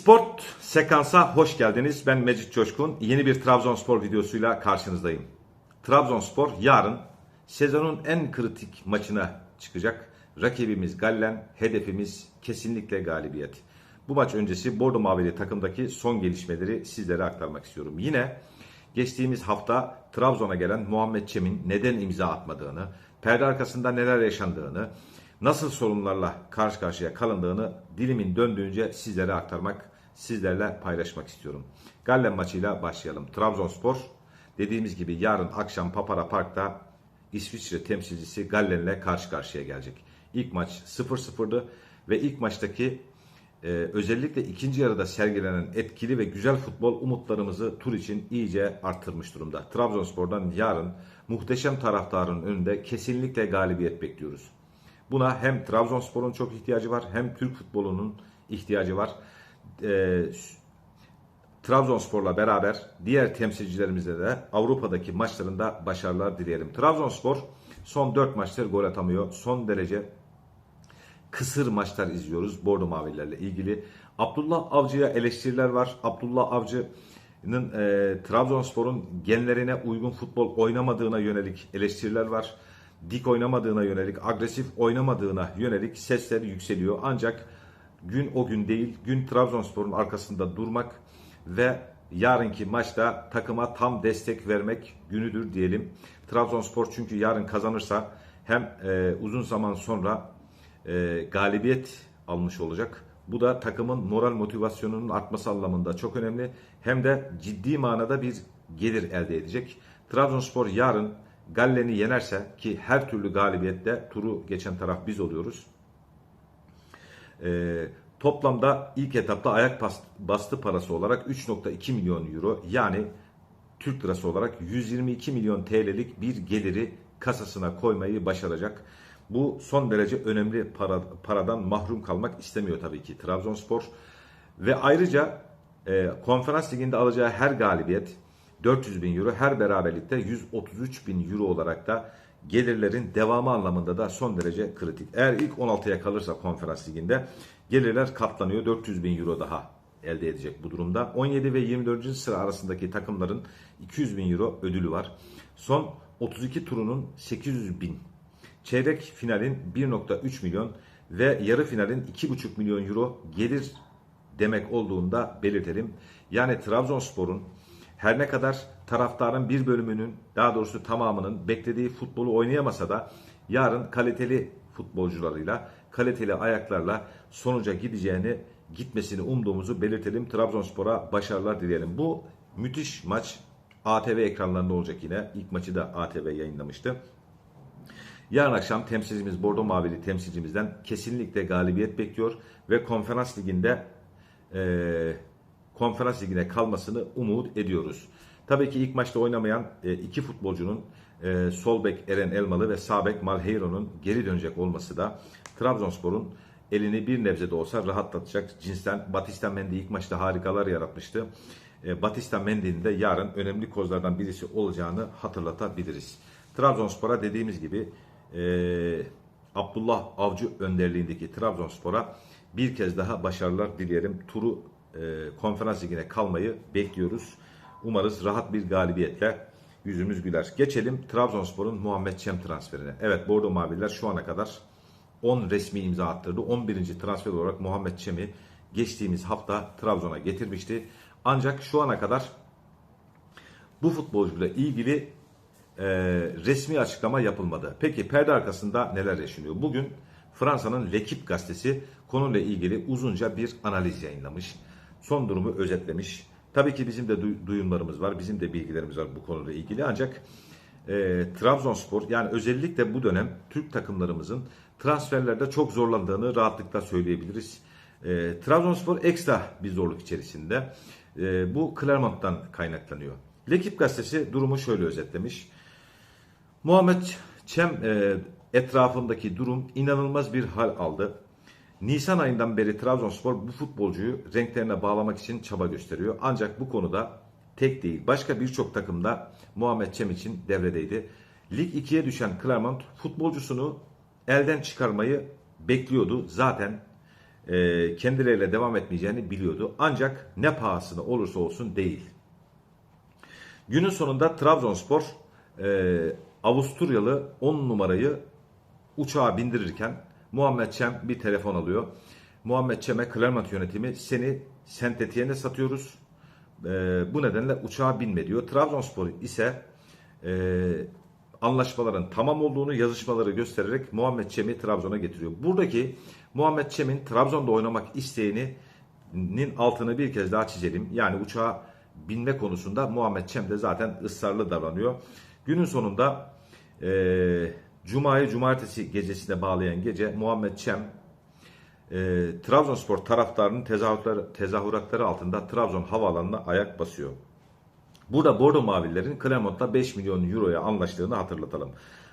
Sport Sekans'a hoş geldiniz. Ben Mecit Coşkun. Yeni bir Trabzonspor videosuyla karşınızdayım. Trabzonspor yarın sezonun en kritik maçına çıkacak. Rakibimiz Gallen, hedefimiz kesinlikle galibiyet. Bu maç öncesi Bordo Mavili takımdaki son gelişmeleri sizlere aktarmak istiyorum. Yine geçtiğimiz hafta Trabzon'a gelen Muhammed Çem'in neden imza atmadığını, perde arkasında neler yaşandığını, nasıl sorunlarla karşı karşıya kalındığını dilimin döndüğünce sizlere aktarmak, sizlerle paylaşmak istiyorum. Gallen maçıyla başlayalım. Trabzonspor dediğimiz gibi yarın akşam Papara Park'ta İsviçre temsilcisi Gallen'le karşı karşıya gelecek. İlk maç 0-0'dı ve ilk maçtaki e, özellikle ikinci yarıda sergilenen etkili ve güzel futbol umutlarımızı tur için iyice arttırmış durumda. Trabzonspor'dan yarın muhteşem taraftarın önünde kesinlikle galibiyet bekliyoruz. Buna hem Trabzonspor'un çok ihtiyacı var hem Türk futbolunun ihtiyacı var. E, Trabzonspor'la beraber diğer temsilcilerimize de Avrupa'daki maçlarında başarılar dileyelim. Trabzonspor son 4 maçtır gol atamıyor. Son derece kısır maçlar izliyoruz Bordo Mavilerle ilgili. Abdullah Avcı'ya eleştiriler var. Abdullah Avcı'nın e, Trabzonspor'un genlerine uygun futbol oynamadığına yönelik eleştiriler var. Dik oynamadığına yönelik, agresif oynamadığına yönelik sesler yükseliyor. Ancak gün o gün değil, gün Trabzonspor'un arkasında durmak ve yarınki maçta takıma tam destek vermek günüdür diyelim. Trabzonspor çünkü yarın kazanırsa hem e, uzun zaman sonra e, galibiyet almış olacak. Bu da takımın moral motivasyonunun artması anlamında çok önemli. Hem de ciddi manada bir gelir elde edecek. Trabzonspor yarın Gallen'i yenerse ki her türlü galibiyette turu geçen taraf biz oluyoruz. E, toplamda ilk etapta ayak bas- bastı parası olarak 3.2 milyon euro yani Türk lirası olarak 122 milyon TL'lik bir geliri kasasına koymayı başaracak. Bu son derece önemli para, paradan mahrum kalmak istemiyor tabii ki Trabzonspor. Ve ayrıca e, konferans liginde alacağı her galibiyet 400 bin euro, her beraberlikte 133 bin euro olarak da gelirlerin devamı anlamında da son derece kritik. Eğer ilk 16'ya kalırsa konferans liginde gelirler katlanıyor 400 bin euro daha elde edecek bu durumda. 17 ve 24. sıra arasındaki takımların 200 bin euro ödülü var. Son 32 turunun 800 bin Çeyrek finalin 1.3 milyon ve yarı finalin 2.5 milyon euro gelir demek olduğunda belirtelim. Yani Trabzonspor'un her ne kadar taraftarın bir bölümünün daha doğrusu tamamının beklediği futbolu oynayamasa da yarın kaliteli futbolcularıyla, kaliteli ayaklarla sonuca gideceğini, gitmesini umduğumuzu belirtelim. Trabzonspor'a başarılar dileyelim. Bu müthiş maç ATV ekranlarında olacak yine. İlk maçı da ATV yayınlamıştı. Yarın akşam temsilcimiz Bordo Mavili temsilcimizden kesinlikle galibiyet bekliyor ve konferans liginde e, konferans ligine kalmasını umut ediyoruz. Tabii ki ilk maçta oynamayan e, iki futbolcunun e, sol bek Eren Elmalı ve sağ bek Malheiro'nun geri dönecek olması da Trabzonspor'un elini bir nebze de olsa rahatlatacak cinsten. Batista Mendy ilk maçta harikalar yaratmıştı. E, Batista Mendy'nin de yarın önemli kozlardan birisi olacağını hatırlatabiliriz. Trabzonspor'a dediğimiz gibi e, Abdullah Avcı önderliğindeki Trabzonspor'a bir kez daha başarılar dileyelim. Turu konferans ligine kalmayı bekliyoruz. Umarız rahat bir galibiyetle yüzümüz güler. Geçelim Trabzonspor'un Muhammed Çem transferine. Evet Bordo Maviller şu ana kadar 10 resmi imza attırdı. 11. transfer olarak Muhammed Çem'i geçtiğimiz hafta Trabzon'a getirmişti. Ancak şu ana kadar bu futbolcuyla ilgili e, resmi açıklama yapılmadı. Peki perde arkasında neler yaşanıyor? Bugün Fransa'nın L'Equipe gazetesi konuyla ilgili uzunca bir analiz yayınlamış. Son durumu özetlemiş. Tabii ki bizim de duy- duyumlarımız var, bizim de bilgilerimiz var bu konuyla ilgili. Ancak e, Trabzonspor yani özellikle bu dönem Türk takımlarımızın transferlerde çok zorlandığını rahatlıkla söyleyebiliriz. E, Trabzonspor ekstra bir zorluk içerisinde. E, bu Clermont'tan kaynaklanıyor. L'Equipe gazetesi durumu şöyle özetlemiş. Muhammed Çem e, etrafındaki durum inanılmaz bir hal aldı. Nisan ayından beri Trabzonspor bu futbolcuyu renklerine bağlamak için çaba gösteriyor. Ancak bu konuda tek değil. Başka birçok takımda Muhammed Çem için devredeydi. Lig 2'ye düşen Clermont futbolcusunu elden çıkarmayı bekliyordu. Zaten e, kendileriyle devam etmeyeceğini biliyordu. Ancak ne pahasına olursa olsun değil. Günün sonunda Trabzonspor e, Avusturyalı 10 numarayı uçağa bindirirken Muhammed Çem bir telefon alıyor. Muhammed Çem'e Clermont yönetimi seni Saint Etienne'e satıyoruz. E, bu nedenle uçağa binme diyor. Trabzonspor ise e, anlaşmaların tamam olduğunu yazışmaları göstererek Muhammed Çem'i Trabzon'a getiriyor. Buradaki Muhammed Çem'in Trabzon'da oynamak isteğinin altını bir kez daha çizelim. Yani uçağa binme konusunda Muhammed Çem de zaten ısrarlı davranıyor. Günün sonunda e, Cuma'yı Cumartesi gecesine bağlayan gece Muhammed Çem e, Trabzonspor taraftarının tezahüratları, altında Trabzon havaalanına ayak basıyor. Burada Bordo Mavililerin Clermont'ta 5 milyon euroya anlaştığını hatırlatalım.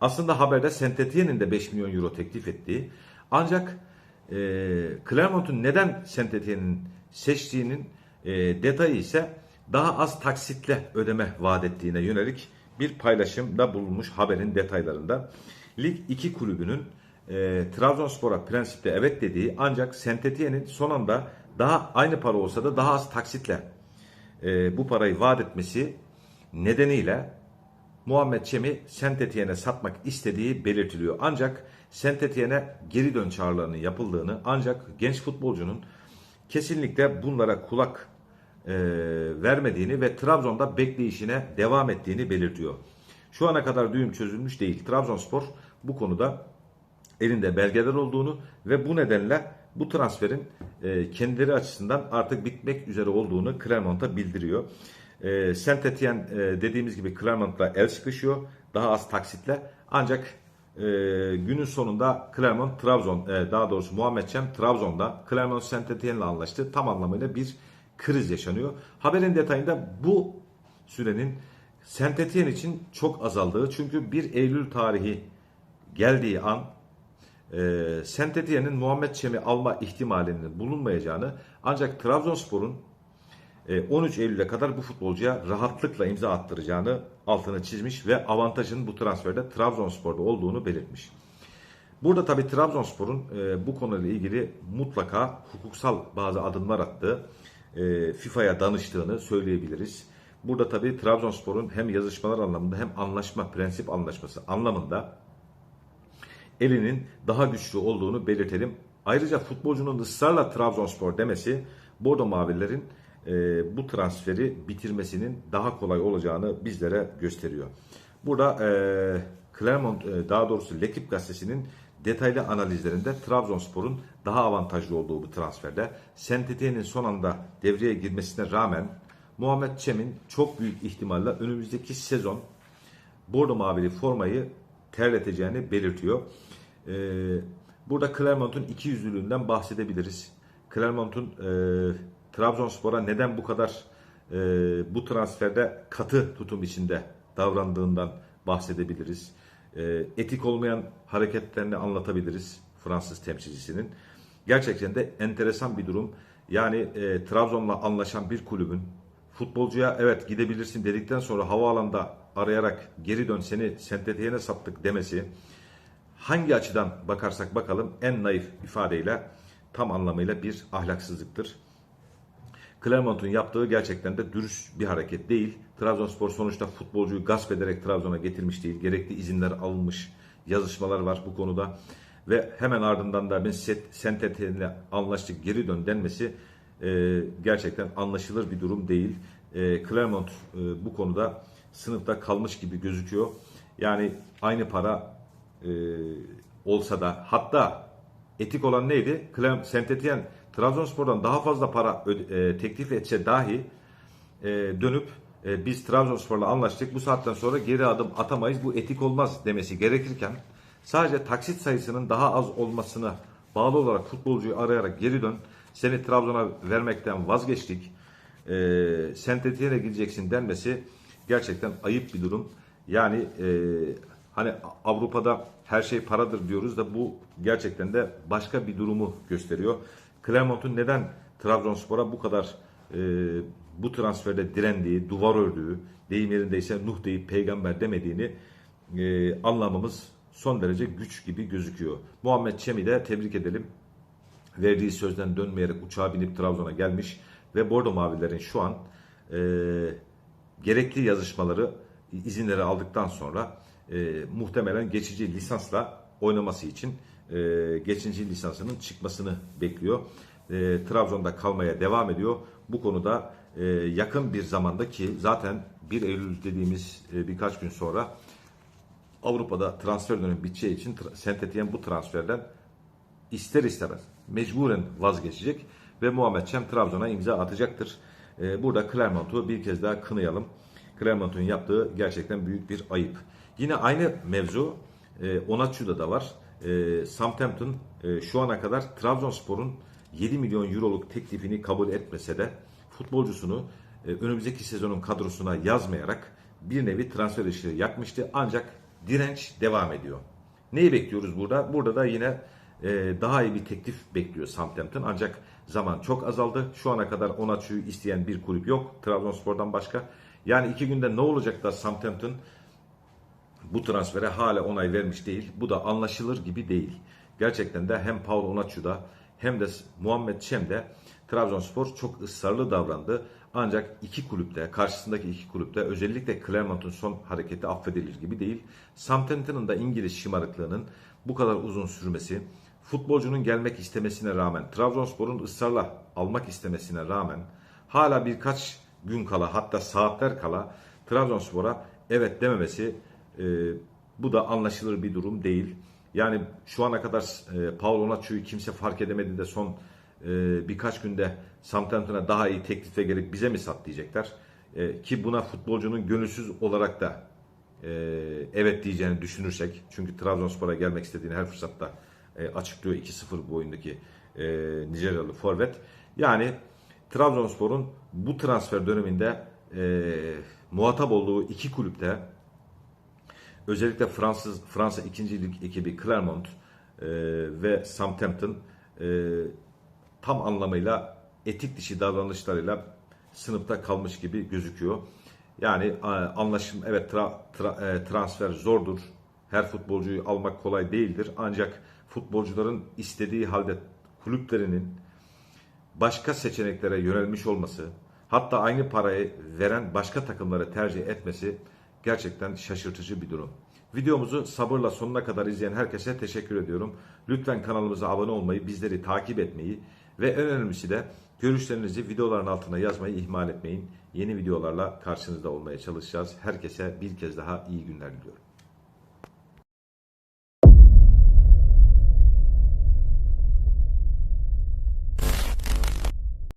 Aslında haberde Saint Etienne'in de 5 milyon euro teklif ettiği ancak e, Clermont'un neden Saint Etienne'in seçtiğinin e, detayı ise daha az taksitle ödeme vaat ettiğine yönelik bir paylaşımda bulunmuş haberin detaylarında. Lig 2 kulübünün e, Trabzonspor'a prensipte evet dediği ancak Saint Etienne'in son anda daha aynı para olsa da daha az taksitle e, bu parayı vaat etmesi nedeniyle Muhammed Çem'i Saint Etienne'e satmak istediği belirtiliyor. Ancak Saint Etienne'e geri dön çağrılarının yapıldığını ancak genç futbolcunun kesinlikle bunlara kulak e, vermediğini ve Trabzon'da bekleyişine devam ettiğini belirtiyor. Şu ana kadar düğüm çözülmüş değil. Trabzonspor bu konuda elinde belgeler olduğunu ve bu nedenle bu transferin e, kendileri açısından artık bitmek üzere olduğunu Clermont'a bildiriyor. E, Saint Etienne e, dediğimiz gibi Clermont'la el sıkışıyor. Daha az taksitle. Ancak e, günün sonunda Clermont Trabzon e, daha doğrusu Muhammed Cem Trabzon'da Clermont Saint Etienne'le anlaştı. Tam anlamıyla bir kriz yaşanıyor. Haberin detayında bu sürenin Saint Etienne için çok azaldığı çünkü 1 Eylül tarihi geldiği an e, Saint Etienne'in Muhammed Çem'i alma ihtimalinin bulunmayacağını ancak Trabzonspor'un e, 13 Eylül'e kadar bu futbolcuya rahatlıkla imza attıracağını altını çizmiş ve avantajın bu transferde Trabzonspor'da olduğunu belirtmiş. Burada tabi Trabzonspor'un e, bu konuyla ilgili mutlaka hukuksal bazı adımlar attığı, e, FIFA'ya danıştığını söyleyebiliriz. Burada tabi Trabzonspor'un hem yazışmalar anlamında hem anlaşma, prensip anlaşması anlamında elinin daha güçlü olduğunu belirtelim. Ayrıca futbolcunun ısrarla Trabzonspor demesi Bordo Mavilerin e, bu transferi bitirmesinin daha kolay olacağını bizlere gösteriyor. Burada e, Clermont e, daha doğrusu Lekip gazetesinin detaylı analizlerinde Trabzonspor'un daha avantajlı olduğu bu transferde Saint Etienne'in son anda devreye girmesine rağmen Muhammed Çem'in çok büyük ihtimalle önümüzdeki sezon Bordo Mavili formayı terleteceğini belirtiyor. Ee, burada Clermont'un iki yüzlülüğünden bahsedebiliriz. Clermont'un e, Trabzonspor'a neden bu kadar e, bu transferde katı tutum içinde davrandığından bahsedebiliriz. E, etik olmayan hareketlerini anlatabiliriz Fransız temsilcisinin. Gerçekten de enteresan bir durum. Yani e, Trabzon'la anlaşan bir kulübün futbolcuya evet gidebilirsin dedikten sonra havaalanında arayarak geri dön seni sentetiyene sattık demesi hangi açıdan bakarsak bakalım en naif ifadeyle tam anlamıyla bir ahlaksızlıktır. Clermont'un yaptığı gerçekten de dürüst bir hareket değil. Trabzonspor sonuçta futbolcuyu gasp ederek Trabzon'a getirmiş değil. Gerekli izinler alınmış, yazışmalar var bu konuda. Ve hemen ardından da ben Sentet'inle anlaştık geri dön denmesi e, gerçekten anlaşılır bir durum değil. E, Clermont e, bu konuda sınıfta kalmış gibi gözüküyor. Yani aynı para e, olsa da hatta etik olan neydi? Clem, Saint Etienne Trabzonspor'dan daha fazla para öde, e, teklif etse dahi e, dönüp e, biz Trabzonspor'la anlaştık bu saatten sonra geri adım atamayız bu etik olmaz demesi gerekirken sadece taksit sayısının daha az olmasına bağlı olarak futbolcuyu arayarak geri dön seni Trabzon'a vermekten vazgeçtik e, Saint Etienne'e gideceksin denmesi gerçekten ayıp bir durum. Yani e, hani Avrupa'da her şey paradır diyoruz da bu gerçekten de başka bir durumu gösteriyor. Clermont'un neden Trabzonspor'a bu kadar e, bu transferde direndiği, duvar ördüğü, deyim yerindeyse Nuh deyip peygamber demediğini e, anlamamız son derece güç gibi gözüküyor. Muhammed Çem'i de tebrik edelim. verdiği sözden dönmeyerek uçağa binip Trabzon'a gelmiş ve Bordo Mavilerin şu an e, gerekli yazışmaları, izinleri aldıktan sonra e, muhtemelen geçici lisansla oynaması için e, geçici lisansının çıkmasını bekliyor. E, Trabzon'da kalmaya devam ediyor. Bu konuda e, yakın bir zamanda ki zaten 1 Eylül dediğimiz e, birkaç gün sonra Avrupa'da transfer dönemi biteceği için tra- Saint Etienne bu transferden ister istemez mecburen vazgeçecek ve Muhammed Çem Trabzon'a imza atacaktır. Ee, burada Clermont'u bir kez daha kınayalım. Clermont'un yaptığı gerçekten büyük bir ayıp. Yine aynı mevzu e, Onaçu'da da var. E, Southampton e, şu ana kadar Trabzonspor'un 7 milyon euroluk teklifini kabul etmese de futbolcusunu e, önümüzdeki sezonun kadrosuna yazmayarak bir nevi transfer işi yapmıştı. Ancak direnç devam ediyor. Neyi bekliyoruz burada? Burada da yine e, daha iyi bir teklif bekliyor Southampton. Ancak zaman çok azaldı. Şu ana kadar Onaçu'yu isteyen bir kulüp yok. Trabzonspor'dan başka. Yani iki günde ne olacak da Southampton bu transfere hala onay vermiş değil. Bu da anlaşılır gibi değil. Gerçekten de hem Paul Onaçu'da hem de Muhammed Çem'de Trabzonspor çok ısrarlı davrandı. Ancak iki kulüpte, karşısındaki iki kulüpte özellikle Clermont'un son hareketi affedilir gibi değil. Southampton'ın da İngiliz şımarıklığının bu kadar uzun sürmesi, futbolcunun gelmek istemesine rağmen, Trabzonspor'un ısrarla almak istemesine rağmen hala birkaç gün kala hatta saatler kala Trabzonspor'a evet dememesi e, bu da anlaşılır bir durum değil. Yani şu ana kadar e, Paul Onaçu'yu kimse fark edemedi de son e, birkaç günde Southampton'a daha iyi teklife gelip bize mi sat diyecekler. E, ki buna futbolcunun gönülsüz olarak da e, evet diyeceğini düşünürsek. Çünkü Trabzonspor'a gelmek istediğini her fırsatta e, açıklıyor 2-0 boyundaki e, Nijeryalı forvet. Yani Trabzonspor'un bu transfer döneminde e, muhatap olduğu iki kulüpte özellikle Fransız Fransa 2. Lig ekibi Clermont e, ve Southampton e, tam anlamıyla etik dışı davranışlarıyla sınıfta kalmış gibi gözüküyor. Yani anlaşım evet tra- tra- e, transfer zordur. Her futbolcuyu almak kolay değildir. Ancak futbolcuların istediği halde kulüplerinin başka seçeneklere yönelmiş olması, hatta aynı parayı veren başka takımları tercih etmesi gerçekten şaşırtıcı bir durum. Videomuzu sabırla sonuna kadar izleyen herkese teşekkür ediyorum. Lütfen kanalımıza abone olmayı, bizleri takip etmeyi ve en önemlisi de görüşlerinizi videoların altına yazmayı ihmal etmeyin. Yeni videolarla karşınızda olmaya çalışacağız. Herkese bir kez daha iyi günler diliyorum.